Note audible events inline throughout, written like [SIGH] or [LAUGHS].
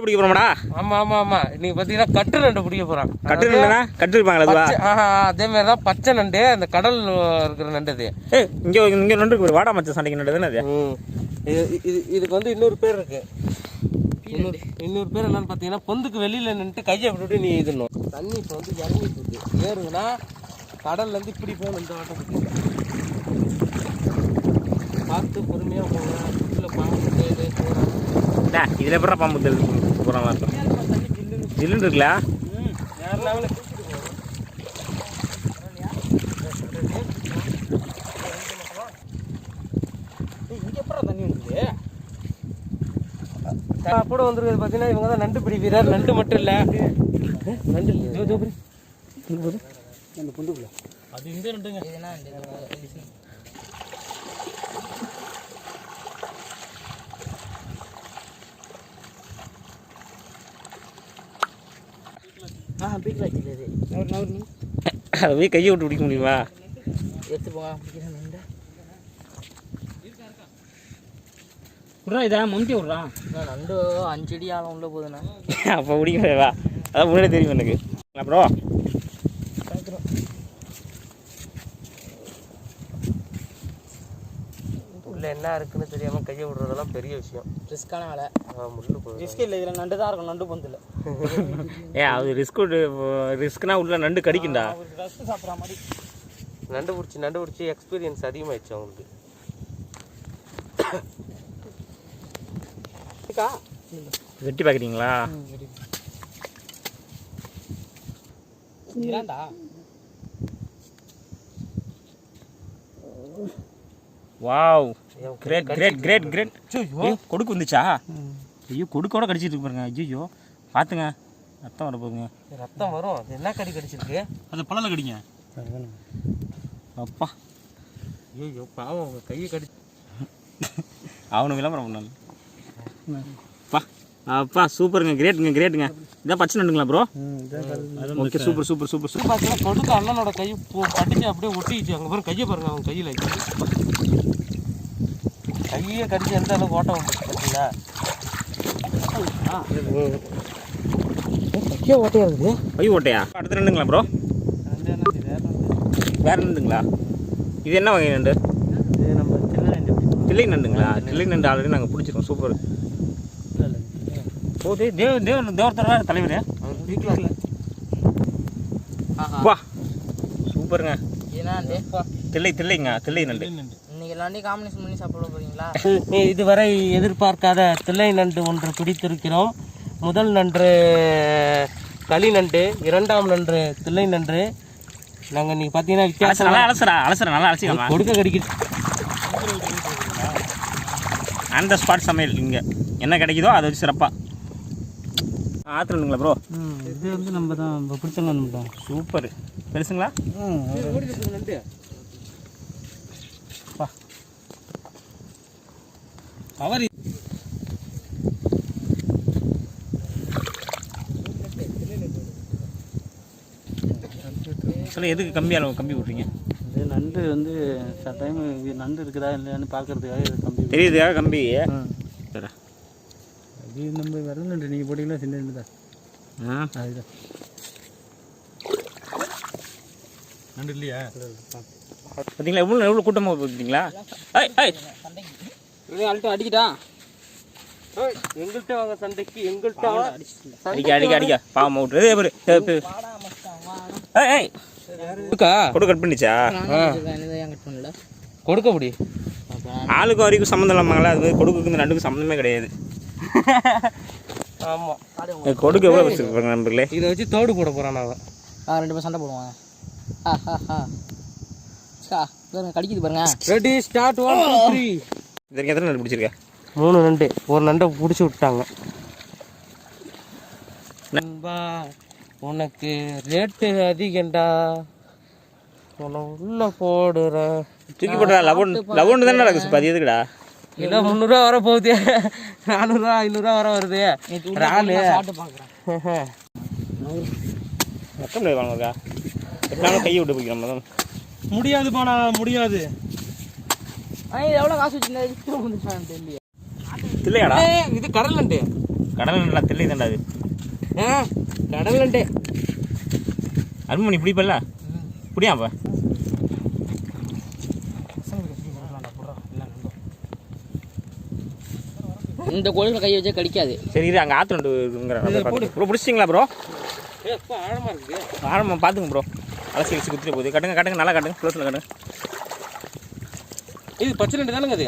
பிடிக்க போறோமாடா? ஆமா ஆமா ஆமா. இன்னைக்கு பாத்தீங்கன்னா கட்டு நண்டு பிடிக்க போறான். கட்டு நண்டுனா? கட்டு இருப்பாங்களா அதே மாதிரி தான் பச்சை நண்டு அந்த கடல் இருக்கிற நண்டு அது. இங்க இங்க நண்டு இருக்கு வாடா மச்ச சண்டைக்கு நண்டு. தானே அது. இது இது இதுக்கு வந்து இன்னொரு பேர் இருக்கு. இன்னொரு பேர் என்னன்னு பார்த்தீங்கன்னா பொந்துக்கு வெளியில நின்றுட்டு கையை அப்படி விட்டு நீ இதணும். தண்ணி இப்போ வந்து இறங்கிட்டு இருக்கு ஏறுங்கன்னா கடல்ல இருந்து இப்படி போகணும் இந்த வாட்டத்துக்கு பார்த்து பொறுமையாக போங்க. தேடு டா, இதுல எப்படா பாம்பு தெரிஞ்சு போறாங்களா இருக்கும் தண்ணி கில்லுன்னு ஜில்லுன்னு இருக்குல்ல? கூட வந்துருக்குது பார்த்தீங்கன்னா இவங்க தான் நண்டு பிடி வீரர். நண்டு மட்டும் இல்லை. நண்டு இல்லை. இங்க பாரு. அது இந்த நண்டுங்க. அதை போய் கையை விட்டு பிடிக்க முடியுமா? விட்றா இதை மம்டி விட்றா. நண்டு அஞ்சு அடி ஆழம் உள்ள போகுதுண்ணா. அப்போ பிடிக்க வா அதான் முன்னாடி தெரியும் எனக்கு. அப்புறம் உள்ள என்ன இருக்குன்னு தெரியாம கையை விடுறதெல்லாம் பெரிய விஷயம். ரிஸ்க்கான வேலை. முள்ளு போகுது. ரிஸ்க் இல்லை இதில் நண்டு தான் இருக்கும் நண்டு பொந்தில். ஏ அது ரிஸ்க் ரிஸ்க்னா உள்ள நண்டு கடிக்கும்டா. ரஸ்க் சாப்பிட்ற மாதிரி. நண்டு பிடிச்சி நண்டு பிடிச்சி எக்ஸ்பீரியன்ஸ் அதிகமாயிடுச்சு அவங்களுக்கு. வெட்டி பார்க்குறீங்களா இதாண்டா wow. Great great great great ஐயோ கொடுக்கு வந்துச்சா? ஐயோ கொடுக்கோட கடிச்சிட்டு இருக்கு பாருங்க. ஐயோ பார்த்துங்க. ரத்தம் வர போகுங்க ரத்தம் வரும். அது என்ன கடி கடிச்சிருக்கு? அது பழல கடிங்க. அப்பா. ஐயோ பாவம் அவங்க கையை கடி அவனு விளம்பரம் பண்ணாங்க அப்பா அப்பா சூப்பருங்க. கிரேட்டுங்க கிரேட்டுங்க இதான் பச்சை நண்டுங்களா bro okay. Super super super super. பார்த்தீங்கன்னா கொடுக்க அண்ணனோட கை போ கடிச்சு அப்படியே ஒட்டிச்சு அங்கே பாருங்க கையை பாருங்க அவங்க கையில். கையே கடிச்சு எந்த அளவுக்கு ஓட்டம் வந்துச்சு பார்த்தீங்களா? கையே ஓட்டையா இருக்குது? கை ஓட்டையா? அடுத்த நண்டுங்களா ப்ரோ வேற நண்டுங்களா இது என்ன வகை நண்டு? இது நம்ம நண்டு. தில்லை நண்டுங்களா? தில்லை நண்டு ஆல்ரெடி நாங்கள் பிடிச்சிருக்கோம் சூப்பர் ஓ தே தேவ தேவ தேவத்தரா தலைவர். வா. சூப்பருங்க. ஏன்னா தில்லை தில்லைங்க தில்லை நண்டு. எல்லாத்தையும் காம்பினேஷன் பண்ணி சாப்பிட போறீங்களா? இதுவரை எதிர்பார்க்காத தில்லை நண்டு ஒன்று பிடித்திருக்கிறோம் முதல் நன்று களி நண்டு இரண்டாம் நன்று தில்லை நன்று. நாங்கள் இன்னைக்கு பார்த்தீங்கன்னா வித்தியாசம் நல்லா அலசுறா அலசுறா நல்லா அலசிக்கலாமா கொடுக்க கடிக்குது அந்த ஸ்பாட் சமையல் இங்கே. என்ன கிடைக்குதோ அதை வச்சு சிறப்பாக ஆத்துறீங்களா ப்ரோ இது வந்து நம்ம தான் பிடிச்ச நண்டு தான். சூப்பர். பெருசுங்களா? அவர் சொல்ல எதுக்கு கம்மி அளவு கம்மி விட்றீங்க இது நண்டு வந்து சில டைம் நண்டு இருக்குதா இல்லையான்னு பார்க்கறதுக்காக இது கம்பி தெரியுதுக்கா கம்பி சரி. அது நம்ம வெறும் நண்டு நீங்கள் போட்டிங்களா சின்ன நண்டு தான்? ஆ. அதுதான். நண்டு இல்லையா? பார்த்தீங்களா எவ்வளோ எவ்வளோ கூட்டமாக பார்த்தீங்களா ஐய் ஐய் அழுட்டம் அடிக்கிட்டா. எங்கள்கிட்ட வாங்க சண்டைக்கு எங்கள்கிட்ட அடிக்க அடிக்க அடிக்க. பாவம் ஏய் இருக்கா கொடு கட் பண்ணிச்சா ஏன் கட் பண்ணல கொடுக்க? முடி. ஆளுக்கு வரைக்கும் சம்மந்தம் இல்லாமங்களா அது கொடுக்குக்கு இந்த நண்டுக்கு சம்மந்தமே கிடையாது. ஆமா. ஏய், கொடுக்கு எவ்வளோ வச்சுருப்பாங்க நண்பர்களே? இதை வச்சு தோடு போட போறான் அவன். ரெண்டு பேரும் சண்டை போடுவாங்க. ஆ ஹா ஹா சா பாருங்க கடிக்குது பாருங்க. Ready start one two three இது வரைக்கும் எத்தனை நண்டு பிடிச்சிருக்கா மூணு நண்டு. ஒரு நண்டை பிடிச்சி விட்டாங்க நண்பா உனக்கு ரேட்டு அதிகண்டா உன்னை உள்ள போடுறேன். தூக்கி போட்டா லவன் லவன் தானே நடக்குது அது எதுக்குடா? கிலோ முந்நூறுரூவா வர போகுது. நானூறுரூவா ஐநூறுரூவா வர வருது. பார்க்குறேன் மொத்தம் முடியாது வாங்கக்கா எத்தனாலும் கையை விட்டு பிடிக்கிறோம் முதல்ல. முடியாது பாடா முடியாது. ஆ இது எவ்வளோ காசு வச்சுருந்தா தெரியல இல்லையாடா இது கடல் நண்டு கடல் நல்லா தெரியல தாண்டா அது. ஆ கடல் நண்டே அருமணி பிடிப்பல்ல? புடியா அப்ப? இந்த கோழியில் கை வச்சா கடிக்காது. சரி இது அங்கே ஆற்று ப்ரோ பிடிச்சிங்களா ப்ரோ? ஏ அப்பா ஆழமா இருக்கு. ஆரம்பம் பார்த்துங்க ப்ரோ. அலசி அலசி குத்திட்டு போகுது. கட்டுங்க கட்டுங்க நல்லா கட்டுங்க. க்ளோஸில் கட்டுங்க. இது பச்சை நண்டு தானேங்க அது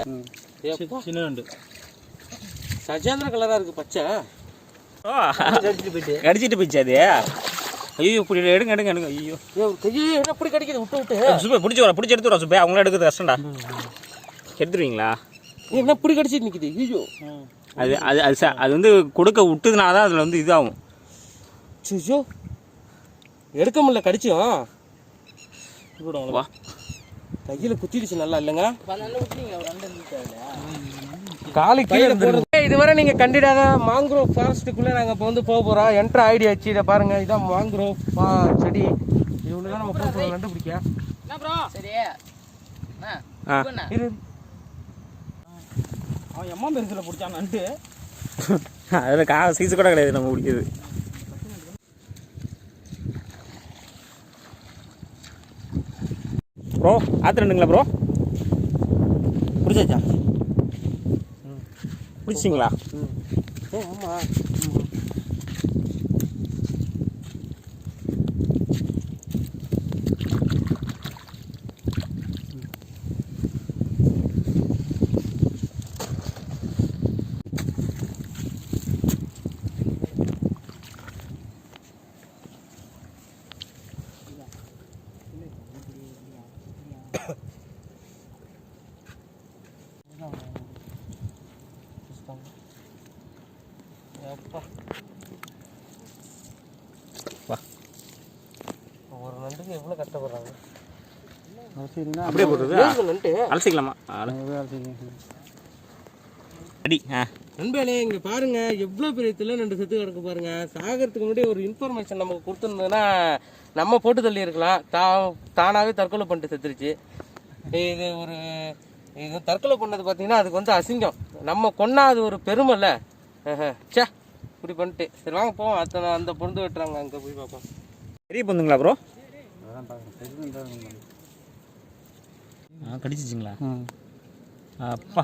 சின்ன நண்டு. சஜாந்திர கலரா இருக்கு பச்சை. ஓ. கடிச்சிட்டு போயிடுச்சு அது. ஐயோ இப்படி எடுங்க எடுங்க எடுங்க. ஐயோ. கையே என்ன இப்படி கிடைக்குது விட்டு விட்டு. சுப்பே பிடிச்சி வர பிடிச்சி எடுத்து வர சுப்பே. அவங்கள எடுக்கிறது கஷ்டம்டா. எடுத்துருவீங்களா? என்ன இப்படி கடிச்சிட்டு நிக்குது. ஐயோ. அது அது அது ச- அது வந்து கொடுக்க விட்டதுனால தான் அதில் வந்து இதாகும். சுஜோ எடுக்க முடியல கடிச்சோம். வா. கையில குத்திடுச்சு நல்லா இல்லைங்க காலு கீழே இதுவரை நீங்க கண்டிடாத மாங்க்ரோவ் ஃபாரஸ்ட்டுக்குள்ள நாங்க இப்போ வந்து போக போறோம். என்ட்ரு ஐடியாச்சு இதை பாருங்க இதான் மாங்க்ரோவ் செடி. இது ஒன்று தான் நம்ம போக போகிறோம் கண்டுபிடிக்க? இரு. அவன் எம்மா பெருசில் பிடிச்சான் நண்டு. [LAUGHS] அதில் கா சீசு கூட கிடையாது நம்ம பிடிக்கிறது ப்ரோ ஆற்று ரெண்டுங்களா ப்ரோ பிடிச்சாச்சா பிடிச்சிங்களா ஏ ஆமா அப்பா வா ஒரு நண்டுக்கு எவ்வளோ கஷ்டப்படுறாங்க அப்படியே நண்டு அலசிக்கலாமா? அல- அடி ஆ. நண்பர்களே இங்க பாருங்க எவ்வளவு பெரிய தில்ல நண்டு செத்து கிடக்கு பாருங்க. சாகிறதுக்கு முன்னாடி ஒரு இன்ஃபர்மேஷன் நமக்கு கொடுத்துருந்ததுன்னா நம்ம போட்டு தள்ளி இருக்கலாம் தா தானாவே தற்கொலை பண்ணிட்டு செத்துருச்சு. இது ஒரு இது தற்கொலை பண்ணது பார்த்தீங்கன்னா அதுக்கு வந்து அசிங்கம். நம்ம கொன்னா அது ஒரு பெருமைல்ல ஆஹா. ச்சே இப்படி பண்ணிட்டு. சரி வாங்க போவோம். அத்தனை அந்த பொருந்து வெட்டுறாங்க அங்கே போய் பார்ப்போம். பெரிய பொந்துங்களா ப்ரோ ஆ கடிச்சிச்சிங்களா? அப்பா.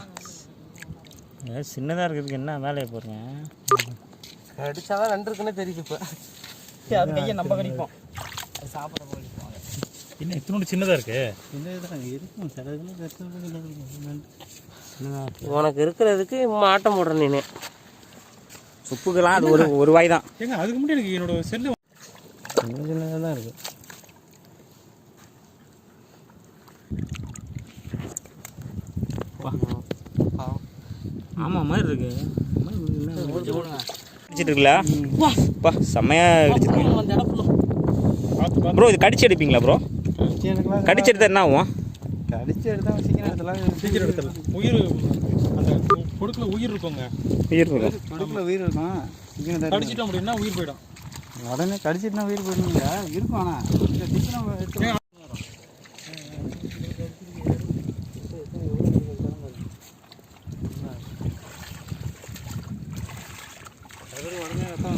ஏ சின்னதாக இருக்கிறதுக்கு என்ன வேலையை போகிறீங்க அடிச்சாதான் நண்டு இருக்குன்னே தெரியுது இப்போ. அது கையை நம்ம கடிப்போம். அது கோழி என்ன இத்தனோடு சின்னதாக இருக்கு? இருக்கும். சில இதில் உனக்கு இருக்கிறதுக்கு ஆட்டம் போடுற நீனு. சுப்புக்கெல்லாம் அது ஒரு ஒரு வாய் தான். ஏங்க அதுக்கு முன்னாடி எனக்கு என்னோட செல்லு சின்ன சின்னதாக தான் இருக்குது ஆமாம் மாதிரி இருக்கு. அடிச்சிட்டு இருக்குல்ல பா செம்மையாக அடிச்சிருக்கு அந்த இடம் ஃபுல்லும் ப்ரோ இது கடிச்சு எடுப்பீங்களா ப்ரோ? கடிச்சு எடுத்தா என்ன ஆகும்? கடிச்சு எடுத்தா சீக்கிரம் எடுத்தலாம் சீக்கிரம் எடுத்துடலாம். உயிர் அந்த கொடுக்கல உயிர் இருக்குங்க. உயிர் இருக்கும் கொடுக்கல உயிர் இருக்கும் சீக்கிரம் கடிச்சிட்டோம் அப்படின்னா உயிர் போயிடும். உடனே கடிச்சிட்டுனா உயிர் போயிடுங்க இருக்கும் ஆனால் இந்த சீக்கிரம் எடுத்து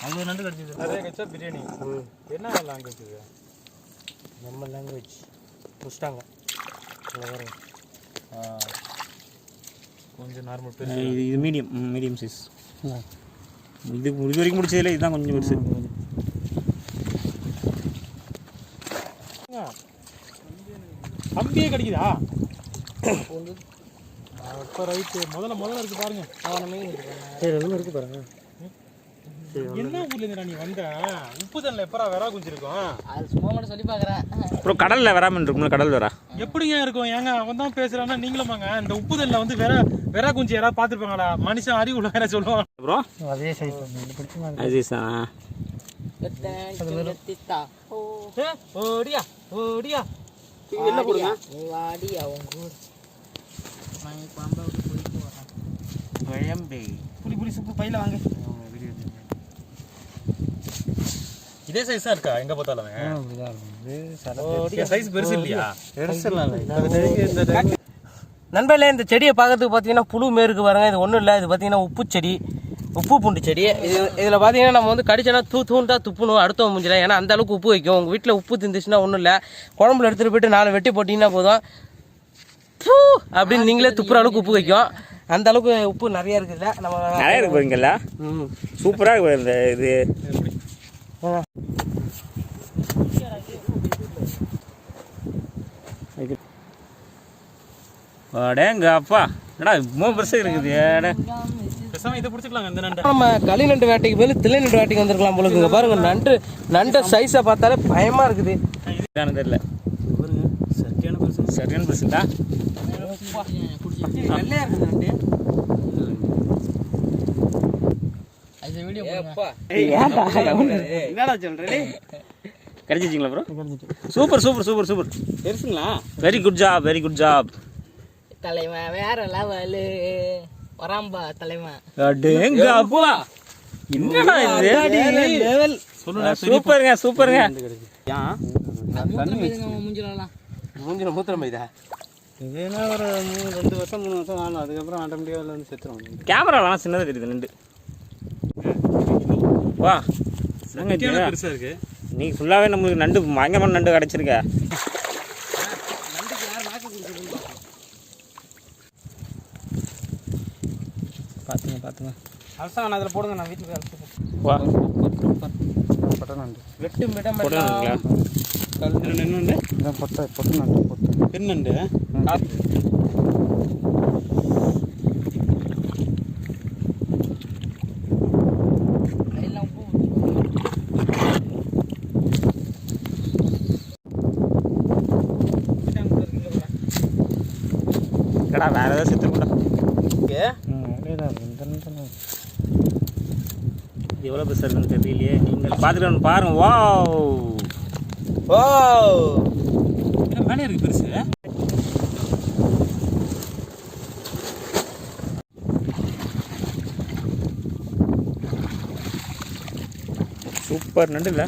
அவங்க நண்டு கடிச்சது நிறைய கடிச்சா பிரியாணி என்ன லாங்குவேஜ் இது நம்ம லாங்குவேஜ் முடிச்சிட்டாங்க கொஞ்சம் நார்மல் இது இது மீடியம் மீடியம் சைஸ் இது இது வரைக்கும் முடிச்சதில்ல இதுதான் கொஞ்சம் பெருசு கம்பியே கிடைக்குதா அப்போ ரைட்டு முதல்ல முதல்ல இருக்கு பாருங்க. சரி ஒன்றும் இருக்கு பாருங்க. என்ன நீ வந்த? உப்பு தண்ணில் எப்பரா வெறா குஞ்சிருக்கும்? அது சும்மா மட்டும் சொல்லி பார்க்குறேன். அப்புறம் கடலில் வராமல் இருக்கும்ல கடல் வரா எப்படிங்க இருக்கும்? ஏங்க அவன் தான் பேசுறான்னா நீங்களுமாங்க இந்த உப்பு தண்ணில் வந்து வெற வெறா குஞ்சு யாராவது பார்த்துருப்பாங்களா? மனுஷன் அறிவு உள்ள வேற சொல்லுவாங்க ப்ரோ? அதே சைஸ் ஓடியா ஓடியா. என்ன குழம்பு விட்டு போயிட்டு வரேன் குழம்பு. புளி புளி சுப்பு பையில வாங்க. இதே சைஸா இருக்கா? எங்க பார்த்தாலும். சைஸ் பெருசு இல்லையா? நண்பர்களே இந்த செடியை பார்க்கறதுக்கு பார்த்தீங்கன்னா புழு மேருக்கு பாருங்க. இது ஒன்றும் இல்லை. இது பார்த்தீங்கன்னா உப்பு செடி உப்பு பூண்டு செடி. இது இதில் பார்த்தீங்கன்னா நம்ம வந்து கடிச்சோன்னா தூ தூண்டா துப்புணும் அடுத்த மூஞ்சில. ஏன்னா அந்த அளவுக்கு உப்பு வைக்கும். உங்கள் வீட்டில் உப்பு திந்துச்சுன்னா ஒன்றும் இல்லை. குழம்புல எடுத்துகிட்டு போயிட்டு நாலு வெட்டி போட்டிங்கன்னா போதும். அப்படின்னு நீங்களே துப்புற அளவுக்கு உப்பு வைக்கும். அந்த அளவுக்கு உப்பு நிறைய இருக்குல்ல? நம்ம நிறைய இருக்கு பாருங்கல்ல. ம். சூப்பராக இருக்கு பாரு இந்த இது. அடேங்க அப்பா என்னடா மூணு பெருசு இருக்குது. அடே. நம்ம களி நண்டு வேட்டைக்கு பதில் தில்லை நண்டு வேட்டைக்கு வந்திருக்கலாம் போல பாருங்க நண்டு நண்டை சைஸை பார்த்தாலே பயமா இருக்குது. இதானு தெரியல. சரியான பெருசுடா இருக்குது என்னடா கிடைச்சிச்சிங்களா bro super super super super. பெருசுங்களா? Very good job very good job தலைவன் வேற லெவலு வராம்பா அடேங்க அப்பா. என்னடா இது? லெவல் சூப்பருங்க சூப்பருங்க. மூஞ்சிலாம் மூஞ்சில மூத்திரம் போய்தா? இதுனா ஒரு மூணு ரெண்டு வருஷம் மூணு வருஷம் ஆகணும் அதுக்கப்புறம் ஆட்டோமேட்டிக்காக அதில் வந்து செத்துரும். கேமராலாம் சின்னதாக தெரியுது நின்று வா? பெருசாக இருக்கு. நீ ஃபுல்லாகவே நம்மளுக்கு நண்டு பயங்கரமான நண்டு கிடச்சிருக்க. பார்த்துங்க பார்த்துங்க அலசாங்க அதில் போடுங்க நான் வீட்டுக்கு பொட்டை நண்டு வெட்டு மிடம் என்னண்டு இதான் பொட்டை பொட்டை நண்டு பொட்டை. பெண்ணண்டு எல்லாம் உப்பு கடா வேற ஏதாவது செத்துருக்கூடா அதேதான் இந்த நண்டு இது எவ்வளோ பெருசாக இருக்குன்னு தெரியலையே நீங்கள் பார்த்துட்டு பாருங்க வா ஓ மேலே இருக்கு பெருசு சூப்பர் நண்டு இல்லை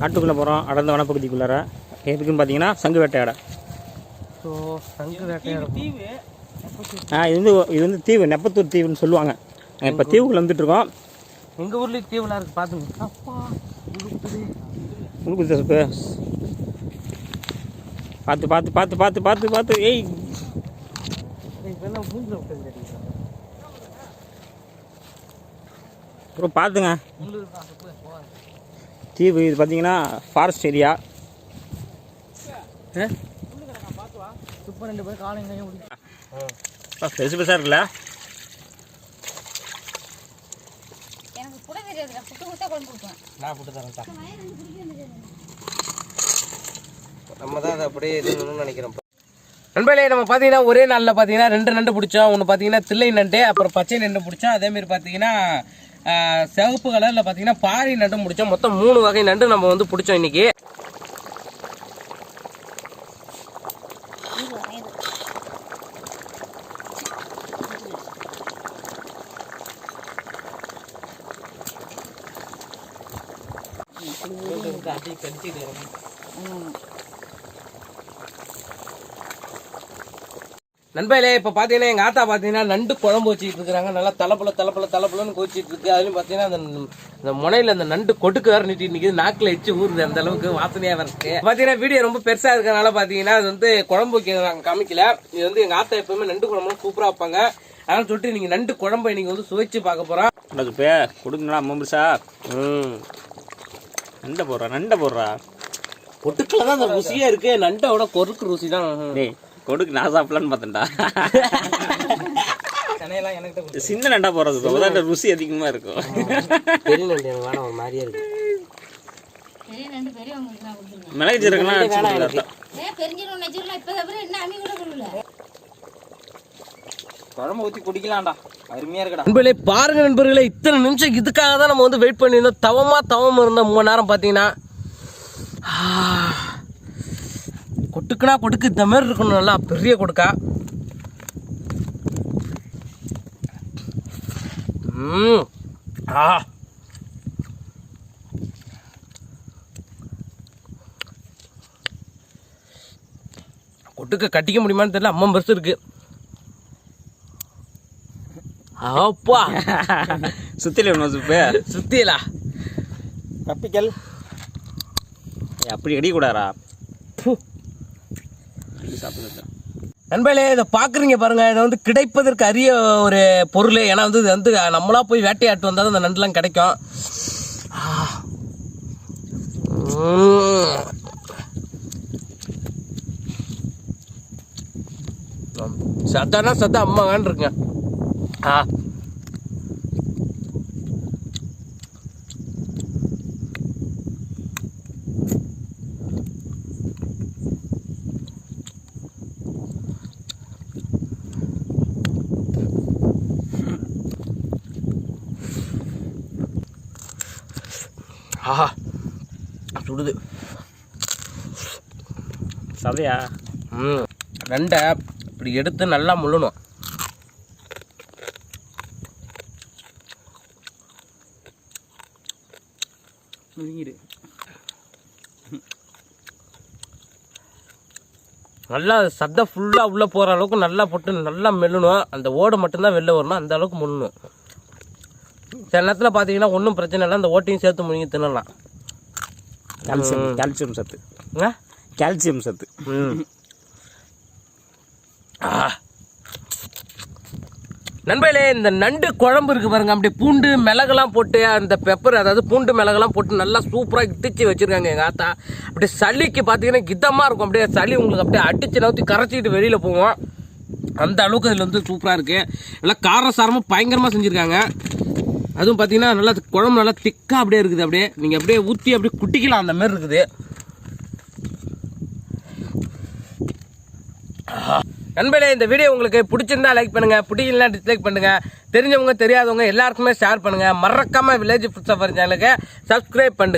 காட்டுக்குள்ளே போகிறோம் அடர்ந்த வனப்பகுதிக்குள்ளார. எதுக்குன்னு பார்த்தீங்கன்னா சங்கு வேட்டையாட. ஸோ சங்கு வேட்டையாடும் ஆ இது வந்து இது வந்து தீவு நெப்பத்தூர் தீவுன்னு சொல்லுவாங்க. நாங்கள் இப்போ தீவுக்குள்ள வந்துட்டு இருக்கோம் எங்க ஊர்லயும் தீவுலாம் இருக்கு பாத்துங்க. அப்பா உங்களுக்கு சார் இப்போ பார்த்து பார்த்து பார்த்து பார்த்து பார்த்து பார்த்து ஏய். அப்புறம் பார்த்துங்க தீவு இது பார்த்தீங்கன்னா ஃபாரஸ்ட் ஏரியா சூப்பர் ரெண்டு பேரும் காலையும் பெருசு பெருசாக இருக்குல்ல? எனக்கு கூட தெரியாதுடா புட்டு கொடுத்தா குழம்பு கொடுப்பேன். நான் போட்டு தரேன் நம்ம தான் அதை அப்படியே இது பண்ணணும்னு நினைக்கிறோம். நண்பர்களே நம்ம பார்த்தீங்கன்னா ஒரே நாளில் பார்த்தீங்கன்னா ரெண்டு நண்டு பிடிச்சோம். ஒன்று பார்த்தீங்கன்னா தில்லை நண்டு அப்புறம் பச்சை நண்டு பிடிச்சோம். அதேமாரி பார்த்தீங்கன்னா சிவப்பு கலரில் பார்த்தீங்கன்னா பாரி நண்டும் பிடிச்சோம். மொத்தம் மூணு வகை நண்டு நம்ம வந்து பிடிச்சோம் இன்னைக்கு. நண்பர்களே இப்போ பார்த்தீங்கன்னா எங்கள் ஆத்தா பார்த்தீங்கன்னா நண்டு குழம்பு வச்சுட்டு இருக்கிறாங்க. நல்லா தலைப்பல தலைப்பல தலைப்பலன்னு கோச்சிட்டு இருக்கு அதுலயும் பார்த்தீங்கன்னா அந்த இந்த முனையில அந்த நண்டு கொட்டுக்கு வேற நிட்டு நிற்கிது நாக்கில் எச்சு ஊறுது அந்த அளவுக்கு வாசனையாக இருக்கு. பார்த்தீங்கன்னா வீடியோ ரொம்ப பெருசாக இருக்கறனால பார்த்தீங்கன்னா அது வந்து குழம்பு வைக்கிறது நாங்கள் காமிக்கல. இது வந்து எங்கள் ஆத்தா எப்பவுமே நண்டு குழம்புலாம் சூப்பராக வைப்பாங்க. அதனால சொல்லிட்டு நீங்கள் நண்டு குழம்பு இன்னைக்கு வந்து சுவைச்சு பார்க்க போகிறோம் உனக்கு பே கொடுங்கடா அம்மா பெருசா ம். நண்டை போடுறா நண்டை போடுறா. கொட்டுக்கில் தான் அந்த ருசியாக இருக்கு. நண்டோட கொறுக்கு ருசி தான் டேய் கொடுக்கு நான் சாப்பிடலான்னு பார்த்தேன்டா. சின்ன நண்டா போடுறது அப்பதான் ருசி அதிகமாக இருக்கும். பெரிய நண்டு வேணாம் ஒரு மாதிரியா மிளகு ஜீரகம்லாம் குழம்பு ஊற்றி குடிக்கலாம்டா. அருமையாக இருக்கடா. நண்பர்களே பாருங்க நண்பர்களே இத்தனை நிமிஷம் இதுக்காக தான் நம்ம வந்து வெயிட் பண்ணியிருந்தோம். தவமா தவம் இருந்த மூணு நேரம் பார்த்தீங்கன்னா கொட்டுக்குனா கொட்டுக்கு இந்த மாதிரி இருக்கணும் நல்லா. பெரிய கொடுக்கா. ஆ. கொட்டுக்க கட்டிக்க முடியுமான்னு தெரியல அம்மா பெருசு இருக்கு. அப்பா சுத்தில சுப்பு சுத்தியலா. கப்பிக்கல் அப்படி அடிக்கூடாரா நண்பர்களே இதை பார்க்குறீங்க பாருங்கள் இதை வந்து கிடைப்பதற்கு அரிய ஒரு பொருள். ஏன்னா வந்து இது வந்து நம்மளாக போய் வேட்டையாட்டு வந்தால் அந்த நண்டுலாம் கிடைக்கும். சத்தானா சத்தா அம்மாகான் இருக்குங்க. ஆ. சதையா ம். ரெண்டை இப்படி எடுத்து நல்லா முள்ளணும். முழுங்கிடு. நல்லா சத்தை ஃபுல்லாக உள்ளே போகிற அளவுக்கு நல்லா போட்டு நல்லா மெல்லணும். அந்த ஓடை மட்டும்தான் வெளில வரணும். அந்த அளவுக்கு முள்ளணும். சில நேரத்தில் பார்த்தீங்கன்னா ஒன்றும் பிரச்சனை இல்லை. அந்த ஓட்டையும் சேர்த்து முழுங்கி தின்னலாம். கால்சியம் கால்சியம் சத்து. ஆ? கால்சியம் சத்து. ம். நண்பர்களே இந்த நண்டு குழம்பு இருக்கு பாருங்க. அப்படியே பூண்டு மிளகெல்லாம் போட்டு அந்த பெப்பர் அதாவது பூண்டு மிளகெல்லாம் போட்டு நல்லா சூப்பராக இடிச்சு வச்சுருக்காங்க எங்கள் ஆத்தா. அப்படியே சளிக்கு பார்த்தீங்கன்னா கிதமாக இருக்கும். அப்படியே சளி உங்களுக்கு அப்படியே அடிச்சு நவுத்தி கரைச்சிக்கிட்டு வெளியில் போவோம். அந்த அளவுக்கு இதில் வந்து சூப்பராக இருக்குது நல்லா காரசாரமாக பயங்கரமாக செஞ்சுருக்காங்க. அதுவும் பார்த்தீங்கன்னா நல்லா குழம்பு நல்லா திக்காக அப்படியே இருக்குது. அப்படியே நீங்கள் அப்படியே ஊற்றி அப்படியே குட்டிக்கலாம் அந்த மாதிரி இருக்குது. நண்பர்களே இந்த வீடியோ உங்களுக்கு பிடிச்சிருந்தா லைக் பண்ணுங்க பிடிக்கலனா டிஸ்லைக் பண்ணுங்க தெரிஞ்சவங்க தெரியாதவங்க எல்லாருக்குமே ஷேர் பண்ணுங்க. மறக்காம வில்லேஜ் ஃபுட் சஃபர் சேனலுக்கு சப்ஸ்கிரைப் பண்ணுங்க.